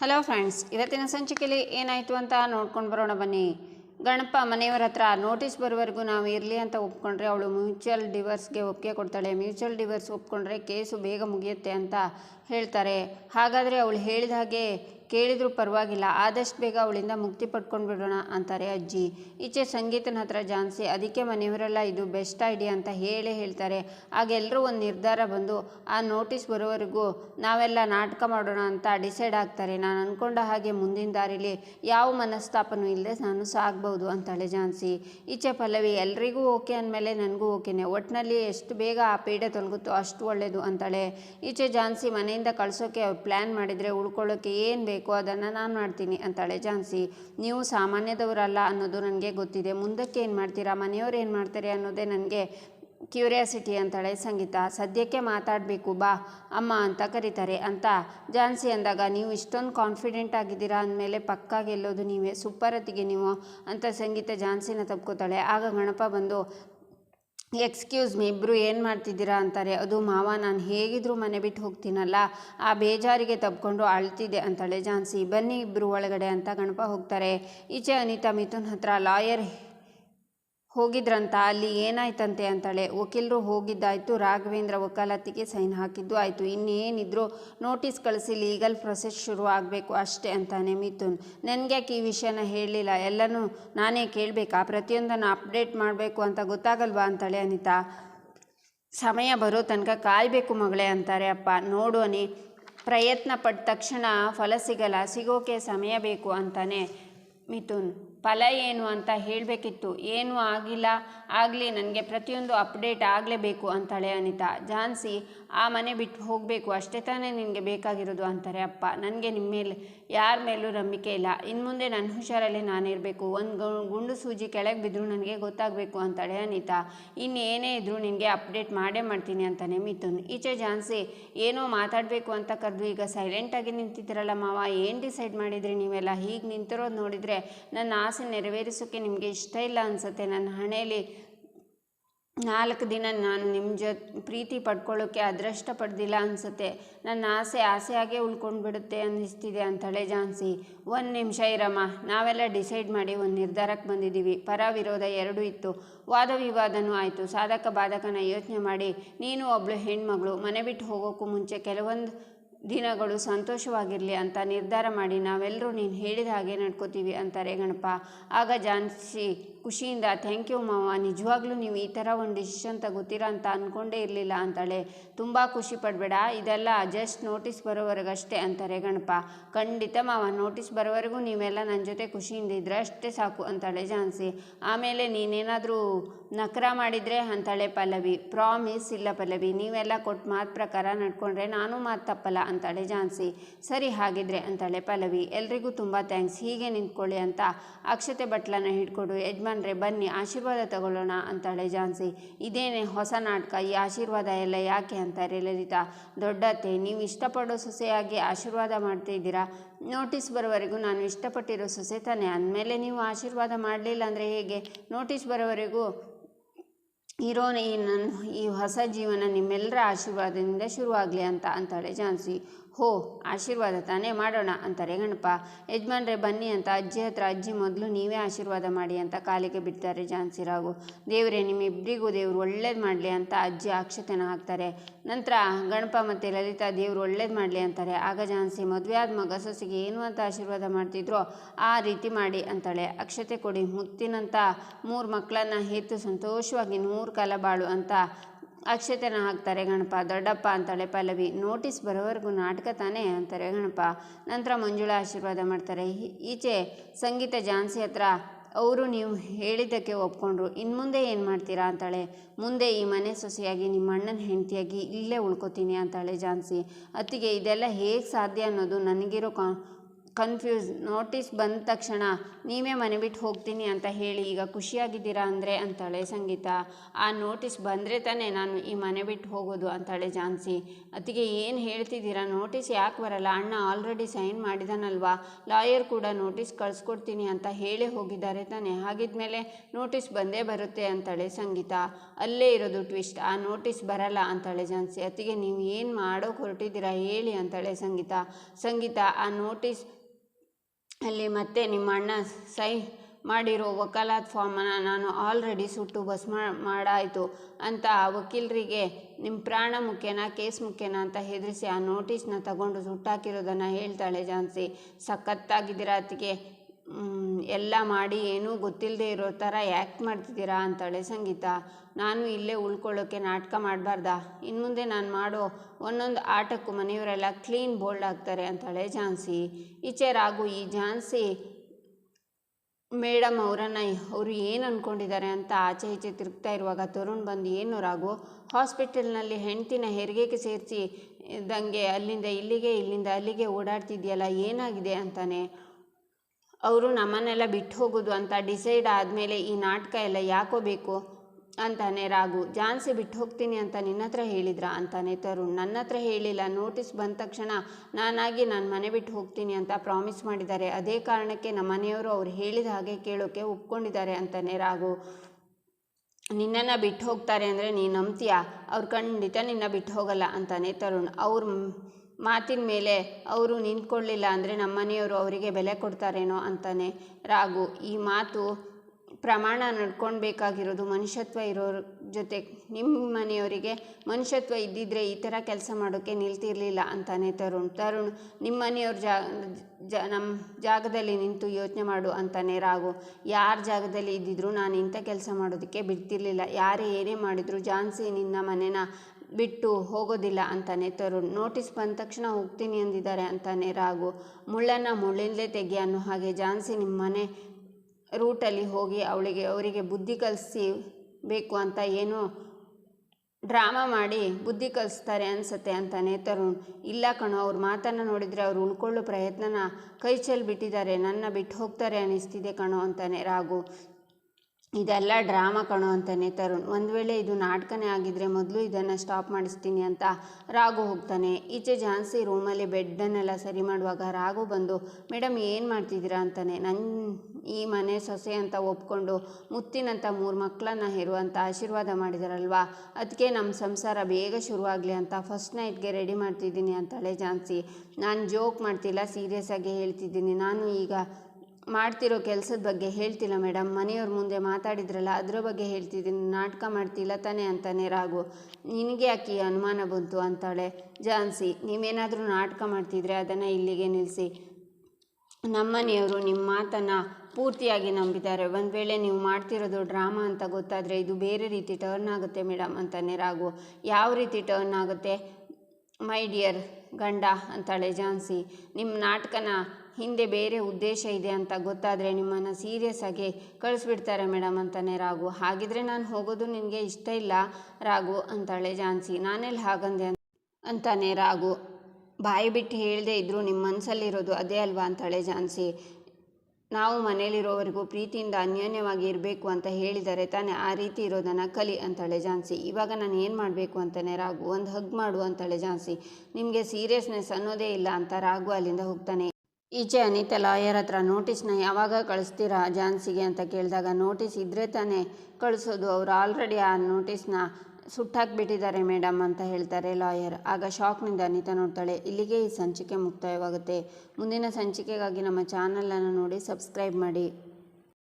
Hello friends, ಇವತ್ತಿನ ಸಂಚಿಕೆಯಲ್ಲಿ ಏನಾಯಿತು ಅಂತ ನೋಡ್ಕೊಂಡು ಬರೋಣ ಬನ್ನಿ. ಗಣಪ ಮನೆಯವರ ಹತ್ರ ನೋಟಿಸ್ ಬರೋವರೆಗೂ ನಾವು ಇರಲಿ ಅಂತ ಒಪ್ಕೊಂಡ್ರೆ ಅವಳು ಮ್ಯೂಚುವಲ್ ಡಿವರ್ಸ್ಗೆ ಒಪ್ಪಿಗೆ ಕೊಡ್ತಾಳೆ. ಮ್ಯೂಚುವಲ್ ಡಿವರ್ಸ್ ಒಪ್ಕೊಂಡ್ರೆ ಕೇಸು ಬೇಗ ಮುಗಿಯುತ್ತೆ ಅಂತ ಹೇಳ್ತಾರೆ. ಹಾಗಾದರೆ ಅವಳು ಹೇಳಿದ ಹಾಗೆ ಕೇಳಿದರೂ ಪರವಾಗಿಲ್ಲ, ಆದಷ್ಟು ಬೇಗ ಅವಳಿಂದ ಮುಕ್ತಿ ಪಡ್ಕೊಂಡು ಬಿಡೋಣ ಅಂತಾರೆ ಅಜ್ಜಿ. ಈಚೆ ಸಂಗೀತನ ಹತ್ರ ಜಾನ್ಸಿ, ಅದಕ್ಕೆ ಮನೆಯವರೆಲ್ಲ ಇದು ಬೆಸ್ಟ್ ಐಡಿಯಾ ಅಂತ ಹೇಳೇ ಹೇಳ್ತಾರೆ. ಆಗ ಎಲ್ಲರೂ ಒಂದು ನಿರ್ಧಾರ ಬಂದು, ಆ ನೋಟಿಸ್ ಬರೋವರೆಗೂ ನಾವೆಲ್ಲ ನಾಟಕ ಮಾಡೋಣ ಅಂತ ಡಿಸೈಡ್ ಆಗ್ತಾರೆ. ನಾನು ಅಂದ್ಕೊಂಡ ಹಾಗೆ ಮುಂದಿನ ದಾರಿಲಿ ಯಾವ ಮನಸ್ತಾಪನೂ ಇಲ್ಲದೆ ನಾನು ಸಾಗ್ಬೋದು ಅಂತಾಳೆ ಜಾನ್ಸಿ. ಈಚೆ ಪಲ್ಲವಿ, ಎಲ್ರಿಗೂ ಓಕೆ ಅಂದಮೇಲೆ ನನಗೂ ಓಕೆನೆ. ಒಟ್ಟಿನಲ್ಲಿ ಎಷ್ಟು ಬೇಗ ಆ ಪೀಡೆ ತೊಲಗುತ್ತೋ ಅಷ್ಟು ಒಳ್ಳೆಯದು ಅಂತಾಳೆ. ಈಚೆ ಜಾನ್ಸಿ ಮನೆಯಿಂದ ಕಳ್ಸೋಕೆ ಅವ್ರು ಪ್ಲ್ಯಾನ್ ಮಾಡಿದರೆ ಉಳ್ಕೊಳ್ಳೋಕೆ ಏನು ಬೇಕೋ ಅದನ್ನು ನಾನು ಮಾಡ್ತೀನಿ ಅಂತಾಳೆ ಜಾನ್ಸಿ ನೀವು ಸಾಮಾನ್ಯದವರಲ್ಲ ಅನ್ನೋದು ನನಗೆ ಗೊತ್ತಿದೆ. ಮುಂದಕ್ಕೆ ಏನು ಮಾಡ್ತೀರಾ? ಮನೆಯವ್ರು ಏನು ಮಾಡ್ತಾರೆ ಅನ್ನೋದೇ ನನಗೆ ಕ್ಯೂರಿಯಾಸಿಟಿ ಅಂತಾಳೆ ಸಂಗೀತ. ಸದ್ಯಕ್ಕೆ ಮಾತಾಡಬೇಕು, ಬಾ, ಅಮ್ಮ ಅಂತ ಕರೀತಾರೆ ಅಂತ ಜಾನ್ಸಿ ಅಂದಾಗ, ನೀವು ಇಷ್ಟೊಂದು ಕಾನ್ಫಿಡೆಂಟ್ ಆಗಿದ್ದೀರಾ ಅಂದಮೇಲೆ ಪಕ್ಕ ಗೆಲ್ಲೋದು ನೀವೇ? ಸೂಪರ್ ಅತ್ತಿಗೆ ನೀವು? ಅಂತ ಸಂಗೀತ ಜಾನ್ಸಿನ ತಪ್ಕೋತಾಳೆ. ಆಗ ಗಣಪ ಬಂದು ಎಕ್ಸ್ಕ್ಯೂಸ್ ಮೀ ಇಬ್ಬರು ಏನು ಮಾಡ್ತಿದ್ದೀರಾ ಅಂತಾರೆ, ಅದು ಮಾವ, ನಾನು ಹೇಗಿದ್ರೂ ಮನೆ ಬಿಟ್ಟು ಹೋಗ್ತೀನಲ್ಲ, ಆ ಬೇಜಾರಿಗೆ ತಬ್ಕೊಂಡು ಅಳ್ತಿದೆ ಅಂತಾಳೆ ಜಾನ್ಸಿ. ಬನ್ನಿ ಇಬ್ಬರು ಒಳಗಡೆ ಅಂತ ಗಣಪ ಹೋಗ್ತಾರೆ. ಈಚೆ ಅನಿತಾ ಮಿಥುನ್ ಹತ್ರ ಲಾಯರ್ ಹೋಗಿದ್ರಂತ, ಅಲ್ಲಿ ಏನಾಯ್ತಂತೆ ಅಂತಾಳೆ ವಕೀಲರು ಹೋಗಿದ್ದಾಯ್ತು, ರಾಘವೇಂದ್ರ ವಕಾಲತ್ತಿಗೆ ಸೈನ್ ಹಾಕಿದ್ದು ಆಯಿತು. ಇನ್ನೇನಿದ್ರು ನೋಟಿಸ್ ಕಳಿಸಿ ಲೀಗಲ್ ಪ್ರೊಸೆಸ್ ಶುರು ಆಗಬೇಕು ಅಷ್ಟೇ ಅಂತಾನೆ ಮಿಥುನ್. ನನಗ್ಯಾಕೆ ಈ ವಿಷಯನ ಹೇಳಲಿಲ್ಲ? ಎಲ್ಲನೂ ನಾನೇ ಕೇಳಬೇಕಾ? ಪ್ರತಿಯೊಂದನ್ನು ಅಪ್ಡೇಟ್ ಮಾಡಬೇಕು ಅಂತ ಗೊತ್ತಾಗಲ್ವಾ ಅಂತಾಳೆ ಅನಿತಾ. ಸಮಯ ಬರೋ ತನಕ ಕಾಯಬೇಕು ಮಗಳೇ ಅಂತಾರೆ ಅಪ್ಪ. ನೋಡು ಅನಿ, ಪ್ರಯತ್ನ ಪಟ್ಟ ತಕ್ಷಣ ಫಲ ಸಿಗಲ್ಲ, ಸಿಗೋಕೆ ಸಮಯ ಬೇಕು ಅಂತಾನೆ ಮಿಥುನ್, ಫಲ ಏನು ಅಂತ ಹೇಳಬೇಕಿತ್ತು. ಏನೂ ಆಗಿಲ್ಲ. ಆಗಲಿ, ನನಗೆ ಪ್ರತಿಯೊಂದು ಅಪ್ಡೇಟ್ ಆಗಲೇಬೇಕು ಅಂತಾಳೆ ಅನಿತಾ. ಝಾನ್ಸಿ ಆ ಮನೆ ಬಿಟ್ಟು ಹೋಗಬೇಕು. ಅಷ್ಟೇ ತಾನೇ ನಿನಗೆ ಬೇಕಾಗಿರೋದು ಅಂತಾರೆ ಅಪ್ಪ. ನನಗೆ ನಿಮ್ಮ ಮೇಲೆ, ಯಾರ ಮೇಲೂ ನಂಬಿಕೆ ಇಲ್ಲ. ಇನ್ನು ಮುಂದೆ ನನ್ನ ಹುಷಾರಲ್ಲಿ ನಾನಿರಬೇಕು. ಒಂದು ಗುಂಡು ಸೂಜಿ ಕೆಳಗೆ ಬಿದ್ದರೂ ನನಗೆ ಗೊತ್ತಾಗಬೇಕು ಅಂತಾಳೆ ಅನಿತಾ. ಇನ್ನೇನೇ ಇದ್ದರೂ ನಿನಗೆ ಅಪ್ಡೇಟ್ ಮಾಡೇ ಮಾಡ್ತೀನಿ ಅಂತಾನೆ ಮಿಥುನ್. ಈಚೆ ಝಾನ್ಸಿ ಏನೋ ಮಾತಾಡಬೇಕು ಅಂತ ಕರೆದು ಈಗ ಸೈಲೆಂಟಾಗಿ ನಿಂತಿದ್ದೀರಲ್ಲ ಮಾವ. ಏನು ಡಿಸೈಡ್ ಮಾಡಿದ್ರಿ ನೀವೆಲ್ಲ? ಹೀಗೆ ನಿಂತಿರೋದು ನೋಡಿದರೆ ನನ್ನ ಆಸೆ ನೆರವೇರಿಸೋಕ್ಕೆ ನಿಮಗೆ ಇಷ್ಟ ಇಲ್ಲ ಅನಿಸುತ್ತೆ. ನನ್ನ ಹಣೆಯಲ್ಲಿ ನಾಲ್ಕು ದಿನ ನಾನು ನಿಮ್ಮ ಜೊ ಪ್ರೀತಿ ಪಡ್ಕೊಳ್ಳೋಕ್ಕೆ ಅದೃಷ್ಟ ಪಡೆದಿಲ್ಲ ಅನಿಸುತ್ತೆ. ನನ್ನ ಆಸೆ ಆಸೆಯಾಗೇ ಉಳ್ಕೊಂಡು ಬಿಡುತ್ತೆ ಅನ್ನಿಸ್ತಿದೆ ಅಂತಾಳೆ ಜಾನ್ಸಿ. ಒಂದು ನಿಮಿಷ ಇರಮ್ಮ. ನಾವೆಲ್ಲ ಡಿಸೈಡ್ ಮಾಡಿ ಒಂದು ನಿರ್ಧಾರಕ್ಕೆ ಬಂದಿದ್ದೀವಿ. ಪರ ವಿರೋಧ ಎರಡೂ ಇತ್ತು. ವಾದ ವಿವಾದನೂ ಆಯಿತು. ಸಾಧಕ ಬಾಧಕನ ಯೋಚನೆ ಮಾಡಿ ನೀನು ಒಬ್ಬಳು ಹೆಣ್ಮಗಳು. ಮನೆ ಬಿಟ್ಟು ಹೋಗೋಕ್ಕೂ ಮುಂಚೆ ಕೆಲವೊಂದು ದಿನಗಳು ಸಂತೋಷವಾಗಿರಲಿ ಅಂತ ನಿರ್ಧಾರ ಮಾಡಿ ನಾವೆಲ್ಲರೂ ನೀನು ಹೇಳಿದ ಹಾಗೆ ನಡ್ಕೋತೀವಿ ಅಂತಾರೆ ಗಣಪ. ಆಗ ಜಾನ್ಸಿ ಖುಷಿಯಿಂದ, ಥ್ಯಾಂಕ್ ಯು ಮಾವ, ನಿಜವಾಗ್ಲೂ ನೀವು ಈ ಥರ ಒಂದು ಡಿಸಿಷನ್ ತಗೋತೀರಾ ಅಂತ ಅಂದ್ಕೊಂಡೇ ಇರಲಿಲ್ಲ ಅಂತಾಳೆ. ತುಂಬ ಖುಷಿ ಪಡಬೇಡ, ಇದೆಲ್ಲ ಜಸ್ಟ್ ನೋಟಿಸ್ ಬರೋವರೆಗಷ್ಟೇ ಅಂತಾರೆ ಗಣಪ. ಖಂಡಿತ ಮಾವ ನೋಟಿಸ್ ಬರೋವರೆಗೂ ನೀವೆಲ್ಲ ನನ್ನ ಜೊತೆ ಖುಷಿಯಿಂದ ಇದ್ರೆ ಅಷ್ಟೇ ಸಾಕು ಅಂತಾಳೆ ಜಾನ್ಸಿ ಆಮೇಲೆ ನೀನೇನಾದರೂ ನಕರ ಮಾಡಿದರೆ ಅಂತಾಳೆ ಪಲ್ಲವಿ. ಪ್ರಾಮಿಸ್ ಇಲ್ಲ ಪಲ್ಲವಿ, ನೀವೆಲ್ಲ ಕೊಟ್ಟು ಮಾತು ಪ್ರಕಾರ ನಡ್ಕೊಂಡ್ರೆ ನಾನು ಮಾತು ತಪ್ಪಲ್ಲ ಅಂತಾಳೆ ಜಾನ್ಸಿ ಸರಿ, ಹಾಗಿದ್ರೆ ಅಂತಾಳೆ ಪಲ್ಲವಿ. ಎಲ್ರಿಗೂ ತುಂಬ ಥ್ಯಾಂಕ್ಸ್, ಹೀಗೆ ನಿಂತ್ಕೊಳ್ಳಿ ಅಂತ ಅಕ್ಷತೆ ಬಟ್ಲನ್ನ ಹಿಡ್ಕೊಡು ಯಜಮಾನ್ರೆ ಬನ್ನಿ, ಆಶೀರ್ವಾದ ತಗೊಳ್ಳೋಣ ಅಂತಾಳೆ ಜಾನ್ಸಿ. ಇದೇನೆ ಹೊಸ ನಾಟಕ, ಈ ಆಶೀರ್ವಾದ ಎಲ್ಲ ಯಾಕೆ ಅಂತಾರೆ ಲಲಿತಾ ದೊಡ್ಡತ್ತೆ ನೀವು ಇಷ್ಟಪಡೋ ಸೊಸೆಯಾಗಿ ಆಶೀರ್ವಾದ ಮಾಡ್ತಿದ್ದೀರಾ ನೋಟಿಸ್ ಬರೋವರೆಗೂ ನಾನು ಇಷ್ಟಪಟ್ಟಿರೋ ಸೊಸೆ ತಾನೆ. ಅಂದಮೇಲೆ ನೀವು ಆಶೀರ್ವಾದ ಮಾಡಲಿಲ್ಲ ಅಂದರೆ ಹೇಗೆ? ನೋಟಿಸ್ ಬರೋವರೆಗೂ ಇರೋ ಈ ನನ್ನ, ಈ ಹೊಸ ಜೀವನ ನಿಮ್ಮೆಲ್ಲರ ಆಶೀರ್ವಾದದಿಂದ ಶುರುವಾಗಲಿ ಅಂತ ಅಂತಾಳೆ ಜಾನ್ಸಿ. ಹೋ, ಆಶೀರ್ವಾದ ತಾನೇ ಮಾಡೋಣ ಅಂತಾರೆ. ಗಣಪ, ಯಜಮಾನ್ರೆ ಬನ್ನಿ ಅಂತ ಅಜ್ಜಿ ಹತ್ರ ಅಜ್ಜಿ ಮೊದಲು ನೀವೇ ಆಶೀರ್ವಾದ ಮಾಡಿ ಅಂತ ಕಾಲಿಗೆ ಬಿಡ್ತಾರೆ ಜಾನ್ಸಿ ರಾಗು ದೇವರೇ ನಿಮ್ಮಿಬ್ಬರಿಗೂ ದೇವರು ಒಳ್ಳೇದು ಮಾಡಲಿ ಅಂತ ಅಜ್ಜಿ ಅಕ್ಷತೆನ ಹಾಕ್ತಾರೆ. ನಂತರ ಗಣಪ ಮತ್ತು ಲಲಿತಾ ದೇವ್ರು ಒಳ್ಳೇದು ಮಾಡಲಿ ಅಂತಾರೆ. ಆಗ ಜಾನ್ಸಿ ಮದುವೆ ಆದ ಮಗ ಸೊಸೆಗೆ ಏನು ಅಂತ ಆಶೀರ್ವಾದ ಮಾಡ್ತಿದ್ರೋ ಆ ರೀತಿ ಮಾಡಿ ಅಂತಾಳೆ. ಅಕ್ಷತೆ ಕೊಡಿ ಮುತ್ತಿನಂತ ಮೂರು ಮಕ್ಕಳನ್ನ ಹೆತ್ತು ಸಂತೋಷವಾಗಿ ನೂರು ಕಾಲ ಬಾಳು ಅಂತ ಅಕ್ಷತೆನ ಹಾಕ್ತಾರೆ ಗಣಪ, ದೊಡ್ಡಪ್ಪ ಅಂತಾಳೆ ಪಲ್ಲವಿ. ನೋಟಿಸ್ ಬರೋವರೆಗೂ ನಾಟಕ ತಾನೇ ಅಂತಾರೆ ಗಣಪ. ನಂತರ ಮಂಜುಳಾ ಆಶೀರ್ವಾದ ಮಾಡ್ತಾರೆ. ಈಚೆ ಸಂಗೀತ ಜಾನ್ಸಿ ಹತ್ರ ಅವರು ನೀವು ಹೇಳಿದ್ದಕ್ಕೆ ಒಪ್ಕೊಂಡ್ರು. ಇನ್ನು ಮುಂದೆ ಏನು ಮಾಡ್ತೀರಾ ಅಂತಾಳೆ. ಮುಂದೆ ಈ ಮನೆ ಸೊಸೆಯಾಗಿ, ನಿಮ್ಮ ಅಣ್ಣನ ಹೆಂಡತಿಯಾಗಿ ಇಲ್ಲೇ ಉಳ್ಕೊತೀನಿ ಅಂತಾಳೆ ಜಾನ್ಸಿ ಅತ್ತಿಗೆ ಇದೆಲ್ಲ ಹೇಗೆ ಸಾಧ್ಯ ಅನ್ನೋದು ನನಗಿರೋ ಕಾ ಕನ್ಫ್ಯೂಸ್ ನೋಟಿಸ್ ಬಂದ ತಕ್ಷಣ, ನೀವೇ ಮನೆ ಬಿಟ್ಟು ಹೋಗ್ತೀನಿ ಅಂತ ಹೇಳಿ, ಈಗ ಖುಷಿಯಾಗಿದ್ದೀರಾ ಅಂದರೆ? ಅಂತಾಳೆ ಸಂಗೀತ. ಆ ನೋಟಿಸ್ ಬಂದರೆ ತಾನೇ ನಾನು ಈ ಮನೆ ಬಿಟ್ಟು ಹೋಗೋದು ಅಂತಾಳೆ ಝಾನ್ಸಿ ಅದಕ್ಕೆ ಏನು ಹೇಳ್ತಿದ್ದೀರಾ? ನೋಟಿಸ್ ಯಾಕೆ ಬರಲ್ಲ? ಅಣ್ಣ ಆಲ್ರೆಡಿ ಸೈನ್ ಮಾಡಿದಾನಲ್ವಾ? ಲಾಯರ್ ಕೂಡ ನೋಟಿಸ್ ಕಳಿಸ್ಕೊಡ್ತೀನಿ ಅಂತ ಹೇಳೇ ಹೋಗಿದ್ದಾರೆ ತಾನೇ. ಹಾಗಿದ್ಮೇಲೆ ನೋಟಿಸ್ ಬಂದೇ ಬರುತ್ತೆ ಅಂತಾಳೆ ಸಂಗೀತ. ಅಲ್ಲೇ ಇರೋದು ಟ್ವಿಸ್ಟ್ ಆ ನೋಟಿಸ್ ಬರಲ್ಲ ಅಂತಾಳೆ ಝಾನ್ಸಿ ಅತ್ತಿಗೆ, ನೀವು ಏನು ಮಾಡೋಕೆ ಹೊರಟಿದ್ದೀರಾ? ಹೇಳಿ ಅಂತಾಳೆ ಸಂಗೀತ. ಸಂಗೀತ, ಆ ನೋಟಿಸ್ ಅಲ್ಲಿ ಮತ್ತೆ ನಿಮ್ಮ ಅಣ್ಣ ಸೈ ಮಾಡಿರೋ ವಕಾಲತ್ ಫಾರ್ಮನ್ನು ನಾನು ಆಲ್ರೆಡಿ ಸುಟ್ಟು ಬಸ್ ಮಾಡಾಯಿತು ಅಂತ ಆ ವಕೀಲರಿಗೆ ನಿಮ್ಮ ಪ್ರಾಣ ಮುಖ್ಯನ, ಕೇಸ್ ಮುಖ್ಯನ ಅಂತ ಹೆದರಿಸಿ ಆ ನೋಟಿಸ್ನ ತಗೊಂಡು ಸುಟ್ಟಾಕಿರೋದನ್ನು ಹೇಳ್ತಾಳೆ ಝಾನ್ಸಿ. ಸಖತ್ತಾಗಿದ್ದೀರಾತಿಗೆ ಎಲ್ಲ ಮಾಡಿ ಏನೂ ಗೊತ್ತಿಲ್ಲದೆ ಇರೋ ಥರ ಆ್ಯಕ್ಟ್ ಮಾಡ್ತಿದ್ದೀರಾ ಅಂತಾಳೆ ಸಂಗೀತ. ನಾನು ಇಲ್ಲೇ ಉಳ್ಕೊಳ್ಳೋಕ್ಕೆ ನಾಟಕ ಮಾಡಬಾರ್ದಾ? ಇನ್ನು ಮುಂದೆ ನಾನು ಮಾಡೋ ಒಂದೊಂದು ಆಟಕ್ಕೂ ಮನೆಯವರೆಲ್ಲ ಕ್ಲೀನ್ ಬೋಲ್ಡ್ ಆಗ್ತಾರೆ ಅಂತಾಳೆ ಝಾನ್ಸಿ. ಈಚೆ ರಾಗು ಈ ಝಾನ್ಸಿ ಮೇಡಮ್ ಅವರನ್ನು ಅವರು ಏನು ಅಂದ್ಕೊಂಡಿದ್ದಾರೆ ಅಂತ ಆಚೆ ಈಚೆ ತಿರುಗ್ತಾ ಇರುವಾಗ ತರುಣ್ ಬಂದು, ಏನು ರಾಗು ಹಾಸ್ಪಿಟಲ್ನಲ್ಲಿ ಹೆಂಡ್ತಿನ ಹೆರಿಗೆಗೆ ಸೇರಿಸಿ ದಂಗೆ ಅಲ್ಲಿಂದ ಇಲ್ಲಿಗೆ ಇಲ್ಲಿಂದ ಅಲ್ಲಿಗೆ ಓಡಾಡ್ತಿದ್ಯಲ್ಲ, ಏನಾಗಿದೆ? ಅಂತಾನೆ. ಅವರು ನಮ್ಮನ್ನೆಲ್ಲ ಬಿಟ್ಟು ಹೋಗೋದು ಅಂತ ಡಿಸೈಡ್ ಆದಮೇಲೆ ಈ ನಾಟಕ ಎಲ್ಲ ಯಾಕೋ ಬೇಕು ಅಂತಾನೆ ರಾಘು, ಜಾನ್ಸಿ ಬಿಟ್ಟು ಹೋಗ್ತೀನಿ ಅಂತ ನಿನ್ನ ಹತ್ರ ಹೇಳಿದ್ರಾ? ಅಂತಾನೆ ತರುಣ್, ನನ್ನ ಹತ್ರ ಹೇಳಿಲ್ಲ, ನೋಟಿಸ್ ಬಂದ ತಕ್ಷಣ ನಾನಾಗಿ ನಾನು ಮನೆ ಬಿಟ್ಟು ಹೋಗ್ತೀನಿ ಅಂತ ಪ್ರಾಮಿಸ್ ಮಾಡಿದ್ದಾರೆ. ಅದೇ ಕಾರಣಕ್ಕೆ ನಮ್ಮ ಮನೆಯವರು ಅವ್ರು ಹೇಳಿದ ಹಾಗೆ ಕೇಳೋಕ್ಕೆ ಒಪ್ಕೊಂಡಿದ್ದಾರೆ, ಅಂತಾನೆ ರಾಘು. ನಿನ್ನನ್ನು ಬಿಟ್ಟು ಹೋಗ್ತಾರೆ ಅಂದರೆ ನೀನು ನಂಬ್ತೀಯಾ? ಅವ್ರು ಖಂಡಿತ ನಿನ್ನ ಬಿಟ್ಟು ಹೋಗಲ್ಲ, ಅಂತಾನೆ ತರುಣ್. ಅವ್ರ ಮಾತಿನ ಮೇಲೆ ಅವರು ನಿಂತ್ಕೊಳ್ಳಿಲ್ಲ ಅಂದರೆ ನಮ್ಮ ಮನೆಯವರು ಅವರಿಗೆ ಬೆಲೆ ಕೊಡ್ತಾರೇನೋ ಅಂತಾನೆ. ರಾಗು ಈ ಮಾತು ಪ್ರಮಾಣ ನಡ್ಕೊಳ್ಬೇಕಾಗಿರೋದು ಮನುಷ್ಯತ್ವ ಇರೋರ ಜೊತೆ. ನಿಮ್ಮ ಮನೆಯವರಿಗೆ ಮನುಷ್ಯತ್ವ ಇದ್ದಿದ್ದರೆ ಈ ಥರ ಕೆಲಸ ಮಾಡೋಕ್ಕೆ ನಿಲ್ತಿರಲಿಲ್ಲ ಅಂತಾನೆ ತರುಣ್. ತರುಣ್ ನಿಮ್ಮ ಮನೆಯವ್ರ ಜಾ, ಜ ನಮ್ಮ ಜಾಗದಲ್ಲಿ ನಿಂತು ಯೋಚನೆ ಮಾಡು ಅಂತಾನೆ ರಾಗು ಯಾರ ಜಾಗದಲ್ಲಿ ಇದ್ದಿದ್ರು ನಾನು ಇಂಥ ಕೆಲಸ ಮಾಡೋದಕ್ಕೆ ಬಿಡ್ತಿರ್ಲಿಲ್ಲ. ಯಾರೇ ಏನೇ ಮಾಡಿದ್ರು ಜಾನ್ಸಿ ನಿನ್ನ ಮನೆನ ಬಿಟ್ಟು ಹೋಗೋದಿಲ್ಲ ಅಂತಾನೆ. ತರುಣ್, ನೋಟಿಸ್ ಬಂದ ತಕ್ಷಣ ಹೋಗ್ತೀನಿ ಅಂದಿದ್ದಾರೆ ಅಂತಾನೆ ರಾಘು. ಮುಳ್ಳನ್ನು ಮುಳ್ಳಿಂದಲೇ ತೆಗಿ ಅನ್ನೋ ಹಾಗೆ ಜಾನ್ಸಿ ನಿಮ್ಮ ಮನೆ ರೂಟಲ್ಲಿ ಹೋಗಿ ಅವಳಿಗೆ, ಅವರಿಗೆ ಬುದ್ಧಿ ಕಲಿಸಿ ಬೇಕು ಅಂತ ಏನೋ ಡ್ರಾಮಾ ಮಾಡಿ ಬುದ್ಧಿ ಕಲಿಸ್ತಾರೆ ಅನಿಸುತ್ತೆ ಅಂತಾನೆ ತರುಣ್. ಇಲ್ಲ ಕಣೋ, ಅವ್ರ ಮಾತನ್ನು ನೋಡಿದರೆ ಅವ್ರು ಉಳ್ಕೊಳ್ಳೋ ಪ್ರಯತ್ನನ ಕೈ ಚೆಲ್ಲಿ ಬಿಟ್ಟಿದ್ದಾರೆ. ನನ್ನ ಬಿಟ್ಟು ಹೋಗ್ತಾರೆ ಅನ್ನಿಸ್ತಿದೆ ಕಣೋ ಅಂತಾನೆ ರಾಗು ಇದೆಲ್ಲ ಡ್ರಾಮಾ ಕಣೋ ಅಂತಾನೆ ತರುಣ್. ಒಂದು ವೇಳೆ ಇದು ನಾಟಕನೇ ಆಗಿದ್ದರೆ ಮೊದಲು ಇದನ್ನು ಸ್ಟಾಪ್ ಮಾಡಿಸ್ತೀನಿ ಅಂತ ರಾಘು ಹೋಗ್ತಾನೆ. ಈಚೆ ಝಾನ್ಸಿ ರೂಮಲ್ಲಿ ಬೆಡ್ಡನ್ನೆಲ್ಲ ಸರಿ ಮಾಡುವಾಗ ರಾಘು ಬಂದು ಮೇಡಮ್ ಏನು ಮಾಡ್ತಿದ್ದೀರಾ? ಅಂತಾನೆ. ನನ್ನ ಈ ಮನೆ ಸೊಸೆ ಅಂತ ಒಪ್ಕೊಂಡು ಮುತ್ತಿನಂಥ ಮೂರು ಮಕ್ಕಳನ್ನ ಹೆರುವಂಥ ಆಶೀರ್ವಾದ ಮಾಡಿದಾರಲ್ವಾ? ಅದಕ್ಕೆ ನಮ್ಮ ಸಂಸಾರ ಬೇಗ ಶುರುವಾಗಲಿ ಅಂತ ಫಸ್ಟ್ ನೈಟ್ಗೆ ರೆಡಿ ಮಾಡ್ತಿದ್ದೀನಿ ಅಂತಾಳೆ ಝಾನ್ಸಿ. ನಾನು ಜೋಕ್ ಮಾಡ್ತಿಲ್ಲ, ಸೀರಿಯಸ್ ಆಗಿ ಹೇಳ್ತಿದ್ದೀನಿ. ನಾನು ಈಗ ಮಾಡ್ತಿರೋ ಕೆಲಸದ ಬಗ್ಗೆ ಹೇಳ್ತಿಲ್ಲ ಮೇಡಮ್. ಮನೆಯವ್ರ ಮುಂದೆ ಮಾತಾಡಿದ್ರಲ್ಲ, ಅದರ ಬಗ್ಗೆ ಹೇಳ್ತಿದ್ದೀನಿ. ನಾಟಕ ಮಾಡ್ತಿಲ್ಲ ತಾನೇ ಅಂತಾನೆ ರಾಘು. ನಿನಗೆ ಈ ಅನುಮಾನ ಬಂತು ಅಂತಾಳೆ. ಜಾನ್ಸಿ, ನೀವೇನಾದರೂ ನಾಟಕ ಮಾಡ್ತಿದ್ರೆ ಅದನ್ನು ಇಲ್ಲಿಗೆ ನಿಲ್ಲಿಸಿ ನಮ್ಮನೆಯವರು ನಿಮ್ಮ ಮಾತನ್ನು ಪೂರ್ತಿಯಾಗಿ ನಂಬಿದ್ದಾರೆ. ಒಂದು ವೇಳೆ ನೀವು ಮಾಡ್ತಿರೋದು ಡ್ರಾಮಾ ಅಂತ ಗೊತ್ತಾದರೆ ಇದು ಬೇರೆ ರೀತಿ ಟರ್ನ್ ಆಗುತ್ತೆ ಮೇಡಮ್ ಅಂತಾನೆ ರಾಘು. ಯಾವ ರೀತಿ ಟರ್ನ್ ಆಗುತ್ತೆ? ಮೈ ಡಿಯರ್ ಗಂಡ ಅಂತಾಳೆ ಜಾನ್ಸಿ ನಿಮ್ಮ ನಾಟಕನ ಹಿಂದೆ ಬೇರೆ ಉದ್ದೇಶ ಇದೆ ಅಂತ ಗೊತ್ತಾದರೆ ನಿಮ್ಮನ್ನು ಸೀರಿಯಸ್ ಆಗಿ ಕಳಿಸ್ಬಿಡ್ತಾರೆ ಮೇಡಮ್ ಅಂತಾನೆ ರಾಘು. ಹಾಗಿದ್ರೆ ನಾನು ಹೋಗೋದು ನಿನಗೆ ಇಷ್ಟ ಇಲ್ಲ? ರಾಘು ಅಂತಾಳೆ ಜಾನ್ಸಿ. ನಾನೆಲ್ಲಿ ಹಾಗಂದೆ ಅಂತಾನೆ ರಾಘು. ಬಾಯಿ ಬಿಟ್ಟು ಹೇಳದೆ ಇದ್ದರೂ ನಿಮ್ಮ ಮನಸ್ಸಲ್ಲಿರೋದು ಅದೇ ಅಲ್ವಾ ಅಂತಾಳೆ ಜಾನ್ಸಿ. ನಾವು ಮನೇಲಿರೋವರೆಗೂ ಪ್ರೀತಿಯಿಂದ ಅನ್ಯೋನ್ಯವಾಗಿ ಇರಬೇಕು ಅಂತ ಹೇಳಿದರೆ ತಾನೇ ಆ ರೀತಿ ಇರೋದನ್ನು ಕಲಿ ಅಂತಾಳೆ ಜಾನ್ಸಿ. ಇವಾಗ ನಾನು ಏನು ಮಾಡಬೇಕು ಅಂತಾನೆ ರಾಗು ಒಂದು ಹಗ್ ಮಾಡು ಅಂತಾಳೆ ಜಾನ್ಸಿ. ನಿಮಗೆ ಸೀರಿಯಸ್ನೆಸ್ ಅನ್ನೋದೇ ಇಲ್ಲ ಅಂತ ರಾಗು ಅಲ್ಲಿಂದ ಹೋಗ್ತಾನೆ. ಈಚೆ ಅನಿತಾ ಲಾಯರ್ ಹತ್ರ ನೋಟಿಸ್ನ ಯಾವಾಗ ಕಳಿಸ್ತೀರಾ ಜಾನ್ಸಿಗೆ ಅಂತ ಕೇಳಿದಾಗ, ನೋಟಿಸ್ ಇದ್ದರೆ ತಾನೇ ಕಳಿಸೋದು. ಅವರು ಆಲ್ರೆಡಿ ಆ ನೋಟಿಸ್ನ ಸುಟ್ಟಾಕ್ಬಿಟ್ಟಿದ್ದಾರೆ ಮೇಡಮ್ ಅಂತ ಹೇಳ್ತಾರೆ ಲಾಯರ್. ಆಗ ಶಾಕ್ನಿಂದ ಅನಿತಾ ನೋಡ್ತಾಳೆ, ಇಲ್ಲಿಗೆ ಈ ಸಂಚಿಕೆ ಮುಕ್ತಾಯವಾಗುತ್ತೆ. ಮುಂದಿನ ಸಂಚಿಕೆಗಾಗಿ ನಮ್ಮ ಚಾನಲನ್ನು ನೋಡಿ ಸಬ್ಸ್ಕ್ರೈಬ್ ಮಾಡಿ.